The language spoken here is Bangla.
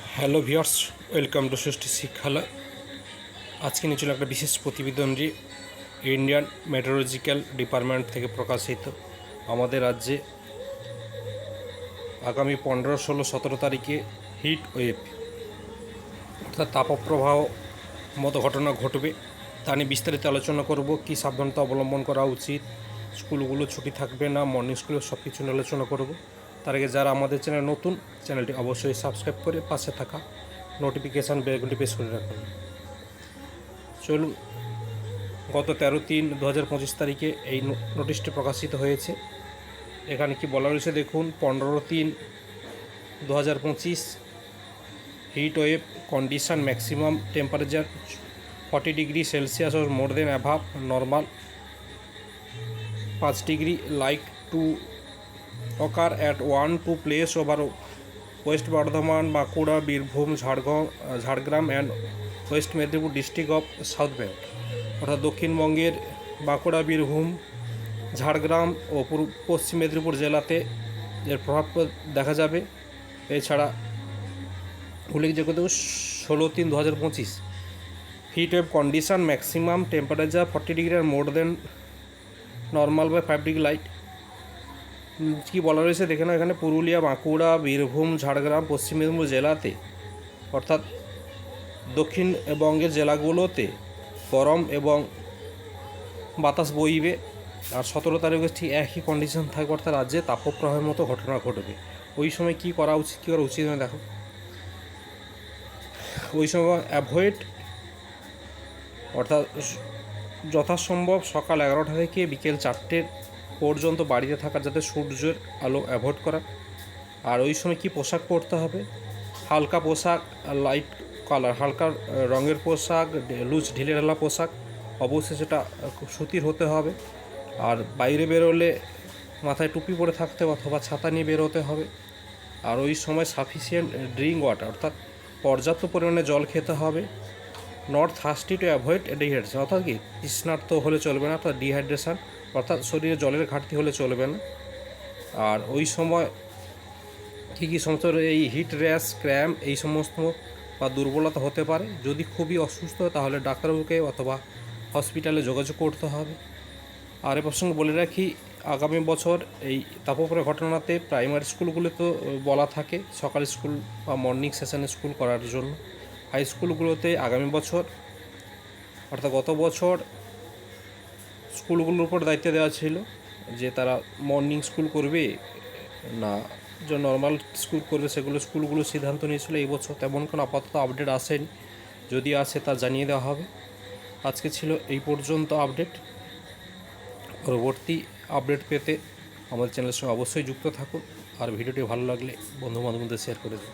হ্যালো ভিওর্স ওয়েলকাম টু সৃষ্টি শিক্ষালয়। আজকে নিয়ে একটা বিশেষ প্রতিবেদনটি ইন্ডিয়ান মেট্রোলজিক্যাল ডিপার্টমেন্ট থেকে প্রকাশিত। আমাদের রাজ্যে আগামী পনেরো, ষোলো, সতেরো তারিখে হিট ওয়েভ। অর্থাৎ তাপপ্রবাহ মতো ঘটনা ঘটবে। তা নিয়ে বিস্তারিত আলোচনা করব, কী সাবধানতা অবলম্বন করা উচিত, স্কুলগুলো ছুটি থাকবে না মর্নিং স্কুলে সব কিছু নিয়ে আলোচনা করব। তার আগে যারা আমাদের চ্যানেল নতুন, চ্যানেলটি অবশ্যই সাবস্ক্রাইব করে পাশে থাকা নোটিফিকেশান বেলগুলি প্রেস করে রাখুন। চলুন, গত তেরো তিন দু তারিখে এই নোটিশটি প্রকাশিত হয়েছে। এখানে কি বলা রয়েছে দেখুন, পনেরো তিন দু হাজার পঁচিশ heat wave condition maximum temperature forty degree Celsius or more than above normal পাঁচ degree like to occur at one two place over west Bardhaman Bankura Birbhum Jhargram Jhargram and west Medinipur district of south Bengal অর্থাৎ দক্ষিণবঙ্গের বাঁকুড়া বীরভূম ঝাড়গ্রাম ও পশ্চিম মেদিনীপুর জেলাতে এর প্রভাব দেখা যাবে। এছাড়া উল্লেখযোগ্য ষোলো তিন দু হাজার পঁচিশ। Heat wave condition maximum temperature forty degree R more than normal by five degree light কী বলা রয়েছে দেখে না এখানে পুরুলিয়া, বাঁকুড়া, বীরভূম, ঝাড়গ্রাম, পশ্চিম মেদিনীপুর জেলাতে। অর্থাৎ দক্ষিণবঙ্গের জেলাগুলোতে গরম এবং বাতাস বইবে আর সতেরো তারিখে ঠিক একই কন্ডিশন থাকবে, অর্থাৎ রাজ্যে তাপপ্রবাহের মতো ঘটনা ঘটবে। ওই সময় কী করা উচিত, কী করা উচিত দেখো। ওই সময় অ্যাভয়েড অর্থাৎ যথাসম্ভব সকাল এগারোটা থেকে বিকেল চারটে পর্যন্ত বাড়িতে থাকা যাতে সূর্যের আলো অ্যাভয়েড করা। আর ওই সময় কি পোশাক পরতে হবে? হালকা পোশাক লাইট কালার হালকা রঙের পোশাক লুজ ঢিলে ঢালা পোশাক, অবশ্যই সেটা সুতির হতে হবে। আর বাইরে বেরোলে মাথায় টুপি পরে থাকতে হবে অথবা ছাতা নিয়ে বেরোতে হবে। আর ওই সময় সাফিসিয়েন্ট ড্রিঙ্ক ওয়াটার অর্থাৎ পর্যাপ্ত পরিমাণে জল খেতে হবে। Not thirsty to avoid dehydration. অর্থাৎ কি, তৃষ্ণার্ত হলে চলবে না, অর্থাৎ ডিহাইড্রেশন। অর্থাৎ শরীরে জলের ঘাটতি হলে চলবে না। আর ওই সময় কী কী সমস্ত এই হিট র্যাশ, ক্র্যাম এই সমস্ত বা দুর্বলতা হতে পারে। যদি খুবই অসুস্থ হয় তাহলে ডাক্তারবাবুকে অথবা হসপিটালে যোগাযোগ করতে হবে। আর এ প্রসঙ্গে বলে রাখি, আগামী বছর এই তাপপ্রবাহ ঘটনাতে প্রাইমারি স্কুলগুলো তো বলা থাকে, সকাল স্কুল বা মর্নিং সেশনে স্কুল করার জন্য। হাই স্কুলগুলোতে আগামী বছর, অর্থাৎ গত বছর স্কুলগুলোর উপর দায়িত্ব দেওয়া ছিল যে তারা মর্নিং স্কুল করবে। না, যে নর্মাল স্কুল করবে সেগুলো স্কুলগুলো সিদ্ধান্ত নিয়েছিল। এই বছর তেমন কোনো আপাতত আপডেট আসেনি। যদি আসে তা জানিয়ে দেওয়া হবে। আজকে ছিল এই পর্যন্ত আপডেট পরবর্তী আপডেট পেতে আমাদের চ্যানেলের সঙ্গে অবশ্যই যুক্ত থাকুন। আর ভিডিওটি ভালো লাগলে বন্ধু বান্ধবদের শেয়ার করে দিন।